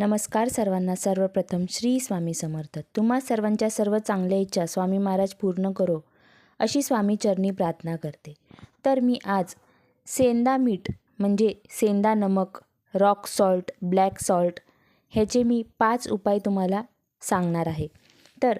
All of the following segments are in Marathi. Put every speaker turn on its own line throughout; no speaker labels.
नमस्कार सर्वांना. सर्वप्रथम श्री स्वामी समर्थ. तुम्हा सर्वांच्या सर्व चांगल्या इच्छा स्वामी महाराज पूर्ण करो अशी स्वामी चरणी प्रार्थना करते. तर मी आज सेंदा मीठ म्हणजे सेंदा नमक रॉक सॉल्ट ब्लॅक सॉल्ट ह्याचे मी पाच उपाय तुम्हाला सांगणार आहे. तर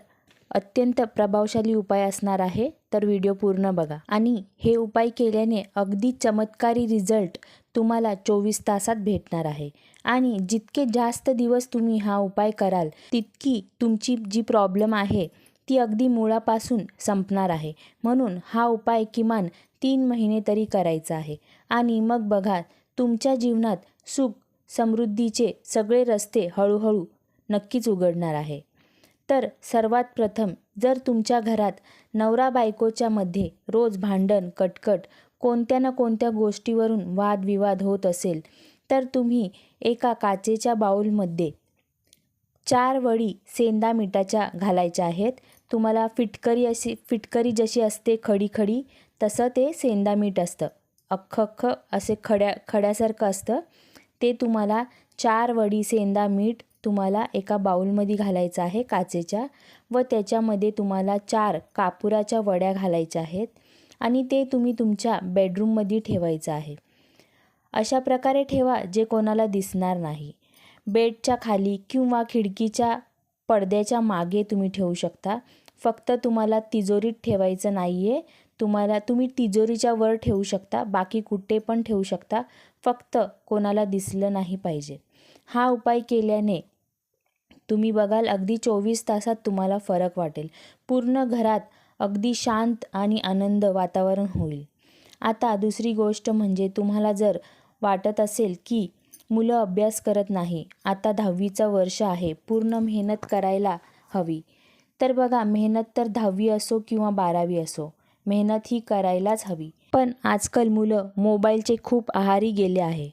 अत्यंत प्रभावशाली उपाय असणार आहे तर व्हिडिओ पूर्ण बघा. आणि हे उपाय केल्याने अगदी चमत्कारी रिझल्ट तुम्हाला चोवीस तासात भेटणार आहे. आणि जितके जास्त दिवस तुम्ही हा उपाय कराल तितकी तुमची जी प्रॉब्लेम आहे ती अगदी मुळापासून संपणार आहे. म्हणून हा उपाय किमान तीन महिने तरी करायचा आहे. आणि मग बघा तुमच्या जीवनात सुख समृद्धीचे सगळे रस्ते हळूहळू नक्कीच उघडणार आहे. तर सर्वात प्रथम जर तुमच्या घरात नवरा बायकोच्या मध्ये रोज भांडण कटकट कोणत्या ना कोणत्या गोष्टीवरून वादविवाद होत असेल तर तुम्ही एका काचेच्या बाऊलमध्ये चार वडी सेंदा मिठाच्या घालायच्या आहेत. तुम्हाला फिटकरी अशी फिटकरी जशी असते खडी खडी तसं ते सेंदा मीठ असतं. अख्खं अख्खं असे खड्या खड्यासारखं असतं. ते तुम्हाला चार वडी सेंदा मीठ तुम्हाला एका बाऊलमध्ये घालायचं आहे काचेच्या व त्याच्यामध्ये तुम्हाला चार कापुराच्या वड्या घालायच्या आहेत आणि ते तुम्ही तुमच्या बेडरूममध्ये ठेवायचं आहे. अशा प्रकारे ठेवा जे कोणाला दिसणार नाही. बेडच्या खाली किंवा खिडकीच्या पडद्याच्या मागे तुम्ही ठेवू शकता. फक्त तुम्हाला तिजोरीत ठेवायचं नाही आहे तुम्हाला तुम्ही तिजोरीच्या वर ठेवू शकता. बाकी कुठे पण ठेवू शकता. फक्त कोणाला दिसलं नाही पाहिजे. हा उपाय केल्याने तुम्ही बघाल अगदी चोवीस तासात तुम्हाला फरक वाटेल. पूर्ण घरात अगदी शांत आणि आनंद वातावरण होईल. आता दुसरी गोष्ट म्हणजे तुम्हाला जर वाटत असेल की मुलं अभ्यास करत नाही आता दहावीचं वर्ष आहे पूर्ण मेहनत करायला हवी तर बघा मेहनत तर दहावी असो किंवा बारावी असो मेहनत ही करायलाच हवी. पण आजकाल मुलं मोबाईलचे खूप आहारी गेले आहे.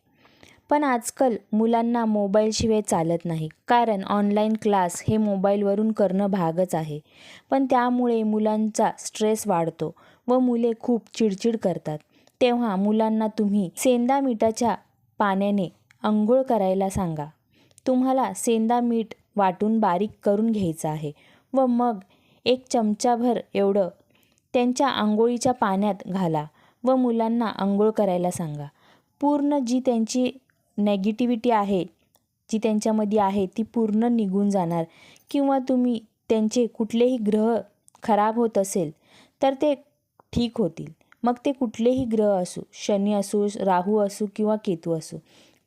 पण आजकाल मुलांना मोबाईलशिवाय चालत नाही. कारण ऑनलाईन क्लास हे मोबाईलवरून करणं भागच आहे. पण त्यामुळे मुलांचा स्ट्रेस वाढतो व मुले खूप चिडचिड करतात. तेव्हा मुलांना तुम्ही सेंदा मिठाच्या पाण्याने अंघोळ करायला सांगा. तुम्हाला सेंदा मीठ वाटून बारीक करून घ्यायचं आहे व मग एक चमचाभर एवढं त्यांच्या आंघोळीच्या पाण्यात घाला व मुलांना आंघोळ करायला सांगा. पूर्ण जी त्यांची नेगेटिव्हिटी आहे जी त्यांच्यामध्ये आहे ती पूर्ण निघून जाणार. किंवा तुम्ही त्यांचे कुठलेही ग्रह खराब होत असेल तर ते ठीक होतील. मग ते कुठलेही ग्रह असू शनी असू राहू असू किंवा केतू असू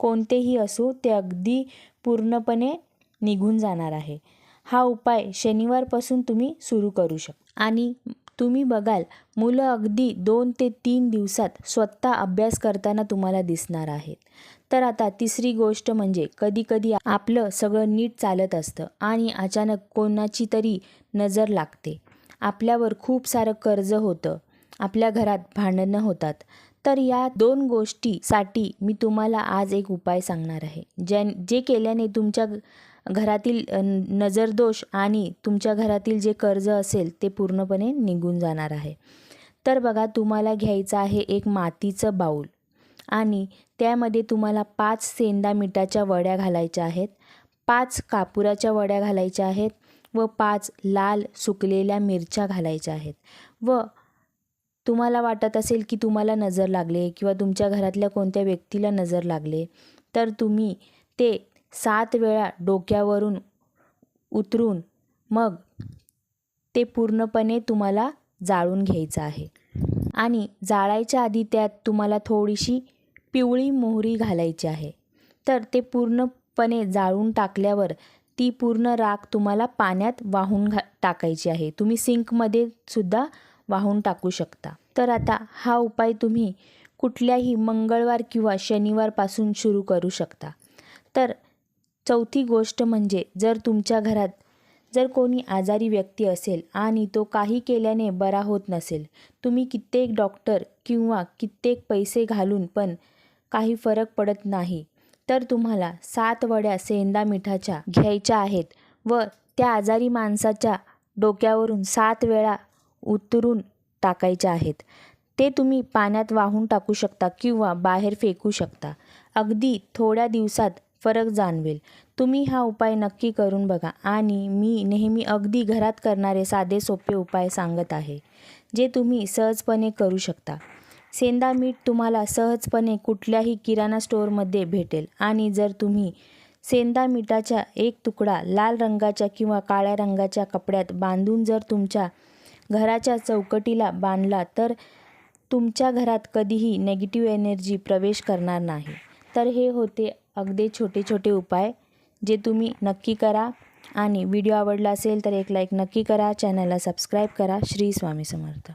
कोणतेही असो ते अगदी पूर्णपणे निघून जाणार आहे. हा उपाय शनिवारपासून तुम्ही सुरू करू शकता. आणि तुम्ही बघाल मुलं अगदी दोन ते तीन दिवसात स्वतः अभ्यास करताना तुम्हाला दिसणार आहेत. तर आता तिसरी गोष्ट म्हणजे कधीकधी आपलं सगळं नीट चालत असतं आणि अचानक कोणाची तरी नजर लागते. आपल्यावर खूप सारं कर्ज होतं. आपल्या घरात भांडणं होतात. तर या दोन गोष्टीसाठी मी तुम्हाला आज एक उपाय सांगणार आहे. ज्या जे केल्याने तुमच्या घरातील नजरदोष आणि तुमच्या घरातील जे कर्ज असेल ते पूर्णपणे निघून जाणार आहे. तर बघा तुम्हाला घ्यायचं आहे एक मातीचं बाऊल आणि त्यामध्ये तुम्हाला पाच सेंदा मिठाच्या वड्या घालायच्या आहेत पाच कापुराच्या वड्या घालायच्या आहेत व पाच लाल सुकलेल्या मिरच्या घालायच्या आहेत. व तुम्हाला वाटत असेल की तुम्हाला नजर लागले किंवा तुमच्या घरातल्या कोणत्या व्यक्तीला नजर लागले तर तुम्ही ते सात वेळा डोक्यावरून उतरून मग ते पूर्णपणे तुम्हाला जाळून घ्यायचं आहे. आणि जाळायच्या आधी त्यात तुम्हाला थोडीशी पिवळी मोहरी घालायची आहे. तर ते पूर्णपणे जाळून टाकल्यावर ती पूर्ण राख तुम्हाला पाण्यात वाहून घा टाकायची आहे. तुम्ही सिंकमध्ये सुद्धा वाहून टाकू शकता. तर आता हा उपाय तुम्ही कुठल्याही मंगळवार किंवा शनिवारपासून सुरू करू शकता. तर चौथी गोष्ट म्हणजे जर तुमच्या घरात जर कोणी आजारी व्यक्ती असेल आणि तो काही केल्याने बरा होत नसेल तुम्ही कित्येक डॉक्टर किंवा कित्येक पैसे घालून पण काही फरक पडत नाही तर तुम्हाला सात वड्या सेंदा मिठाच्या घ्यायच्या आहेत व त्या आजारी माणसाच्या डोक्यावरून सात वेळा उतरून टाकायच्या आहेत. ते तुम्ही पाण्यात वाहून टाकू शकता किंवा बाहेर फेकू शकता. अगदी थोड्या दिवसात फरक जाणवेल. तुम्ही हा उपाय नक्की करून बघा आणि मी नेहमी अगदी घरात करणारे साधे सोपे उपाय सांगत आहे जे तुम्ही सहजपणे करू शकता. सेंदा मीठ तुम्हाला सहजपणे कुठल्याही किराणा स्टोअरमध्ये भेटेल आणि जर तुम्ही सेंदा मिठाचा एक तुकडा लाल रंगाच्या किंवा काळ्या रंगाच्या कपड्यात बांधून जर तुमच्या घराच्या चौकटीला बांधला तर तुमच्या घरात कधीही नेगेटिव्ह एनर्जी प्रवेश करणार नाही. तर हे होते अगदी छोटे छोटे उपाय जे तुम्ही नक्की करा. आणि व्हिडिओ आवडला असेल तर एक लाईक नक्की करा. चॅनलला सबस्क्राईब करा. श्री स्वामी समर्थ.